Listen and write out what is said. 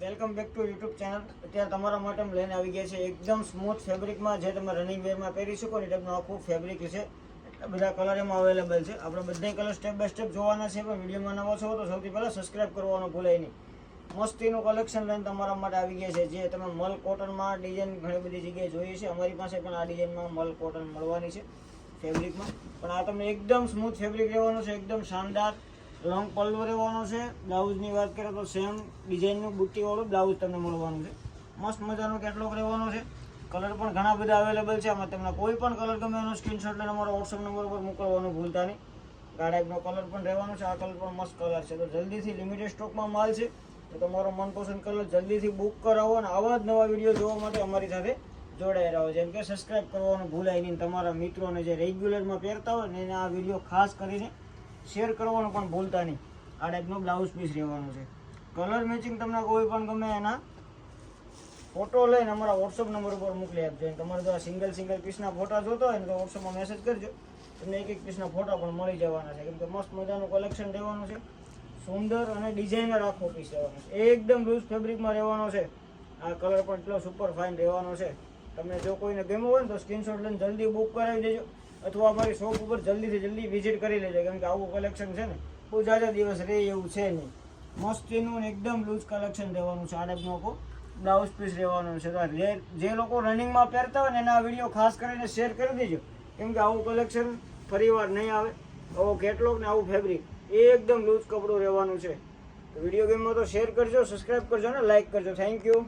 Welcome back to YouTube channel. અત્યારે તમારા માટે લઈને આવી ગયા છે એકદમ સ્મૂથ ફેબ્રિકમાં જે તમે રનિંગ વેરમાં પહેરી શકો ને ટાઈપનું આખું ફેબ્રિક છે. બધા કલર એમાં અવેલેબલ છે. આપણે બધા કલર સ્ટેપ બાય સ્ટેપ જોવાના છે, પણ વિડીયોમાં નવો છો તો સૌથી પહેલાં સબસ્ક્રાઇબ કરવાનું ભૂલાય નહીં. મસ્તીનું કલેક્શન લઈને તમારા માટે આવી ગયા છે, જે તમે મલ કોટનમાં ડિઝાઇન ઘણી બધી જગ્યાએ જોઈએ છે. અમારી પાસે પણ આ ડિઝાઇનમાં મલ કોટન મળવાની છે ફેબ્રિકમાં પણ આ તમને એકદમ સ્મૂથ ફેબ્રિક રહેવાનું છે, એકદમ શાનદાર લોંગ પલ્લો રહેવાનો છે, બ્લાઉઝની વાત કરીએ તો સેમ ડિઝાઇનનું બુટ્ટીવાળું બ્લાઉઝ તમને મળવાનું છે. મસ્ત મજાનો કેટલોગ રહેવાનો છે. કલર પણ ઘણા બધા અવેલેબલ છે. આમાં તમને કોઈ પણ કલર ગમે એનો સ્ક્રીનશોટ લઈને અમારો વોટ્સઅપ નંબર પર મોકલવાનું ભૂલતા નહીં. ગાડાઈપનો કલર પણ રહેવાનો છે. આ કલર પણ મસ્ત કલર છે. તો જલ્દીથી લિમિટેડ સ્ટોકમાં માલ છે. તો તમારો મનપસંદ કલર જલ્દીથી બુક કરાવો અને આવા જ નવા વીડિયો જોવા માટે અમારી સાથે જોડાઈ રહો. જેમ કે સબસ્ક્રાઇબ કરવાનું ભૂલાય નહીં. તમારા મિત્રોને જે રેગ્યુલરમાં પહેરતા હોય ને એને આ વીડિયો ખાસ કરીને શેર કરવાનું પણ ભૂલતા નહીં. આ ટાઈપનો બ્લાઉઝ પીસ રહેવાનો છે. કલર મેચિંગ તમને કોઈ પણ ગમે એના ફોટો લઈને અમારા વોટ્સઅપ નંબર ઉપર મોકલી આપજો. તમારે જો આ સિંગલ સિંગલ પીસના ફોટા જોતો હોય ને તો વોટ્સઅપમાં મેસેજ કરજો. તમને એક એક પીસના ફોટા પણ મળી જવાના છે. કેમ કે મસ્ત મજાનું કલેક્શન રહેવાનું છે. સુંદર અને ડિઝાઇનર આખો પીસ રહેવાનો છે. એકદમ લૂઝ ફેબ્રિકમાં રહેવાનો છે. આ કલર પણ એટલો સુપર ફાઇન રહેવાનો છે. તમને જો કોઈને ગમ્યું હોય ને તો સ્ક્રીનશોટ લઈને જલ્દી બુક કરાવી દેજો. અથવા અમારી શોપ ઉપર જલ્દીથી જલ્દી વિઝિટ કરી લેજો, કેમ કે આવું કલેક્શન છે ને, બહુ જાજા દિવસ રહે એવું છે નહીં. મસ્તીનું એકદમ લૂઝ કલેક્શન રહેવાનું છે આ ટાઈપનું બ્લાઉઝ પીસ રહેવાનું છે. તો જે- લોકો રનિંગમાં પહેરતા હોય ને, એના વીડિયો ખાસ કરીને શેર કરી દેજો. કેમ કે આવું કલેક્શન ફરીવાર નહીં આવે. આવો કેટલોગ ને આવું ફેબ્રિક એકદમ લૂઝ કપડું રહેવાનું છે. વીડિયો ગેમમાં તો શેર કરજો સબસ્ક્રાઈબ કરજો ને લાઈક કરજો. Thank you